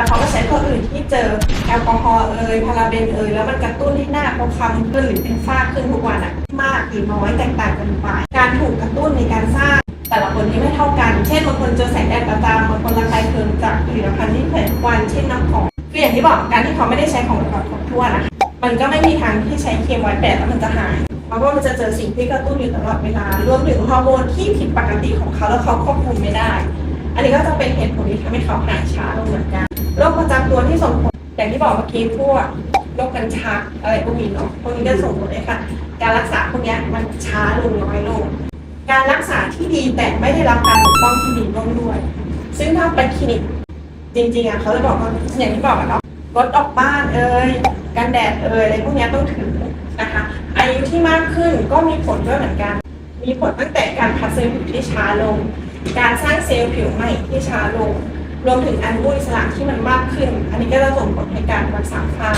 แต่เขาก็ใช้ตัวอื่นที่เจอแอลกอฮอล์เอยพาราเบนเอยแล้วมันกระตุ้นให้หน้าเขาคล้ำขึ้นหรือเป็นฝ้าขึ้นทุกวันอะมากหรือน้อยแตกต่างกันไป การถูกกระตุ้นในการสร้างแต่ละคนที่ไม่เท่ากัน เช่นบางคนเจอแสงแดดประจำบางคนระคายเคืองจากผลิตภัณฑ์ที่ใช้วัน เช่นน้ำหอมคืออย่างที่บอกการที่เขาไม่ได้ใช้ของแบบครบถ้วนนะคะมันก็ไม่มีทางที่ใช้เคมไวแปดแล้วมันจะหาย เพราะว่ามันจะเจอสิ่งที่กระตุ้นอยู่ตลอดเวลารวมถึงฮอร์โมนที่ผิดปกติของเขาแล้วเขาควบคุมไม่ได้ อันนี้ก็จะเป็นเหตุผลที่ทำให้เขาหายช้าลงเหมือนกัน ตัวที่ส่งผลอย่างที่บอกเมื่อกี้พวกโรคกัญชาอะไรพวกนี้เนาะพวกนี้ก็ส่งผลเลยค่ะ การรักษาพวกนี้มันช้าลงน้อยลง การรักษาที่ดีแต่ไม่ได้รับการปกป้องที่ดีร่วมด้วย ซึ่งถ้าไปคลินิกจริงๆอะเขาจะบอกว่าอย่างที่บอกอะเนาะงดออกบ้านเอ่ยกันแดดเอ่ยอะไรพวกนี้ต้องถือนะคะอายุที่มากขึ้นก็มีผลด้วยเหมือนกัน มีผลตั้งแต่การพักเซลล์ผิวที่ช้าลง การสร้างเซลล์ผิวใหม่ที่ช้าลง รวมถึงอนุมูลอิสระที่มันมากขึ้น อันนี้ก็จะส่งผลให้การรักษาค้า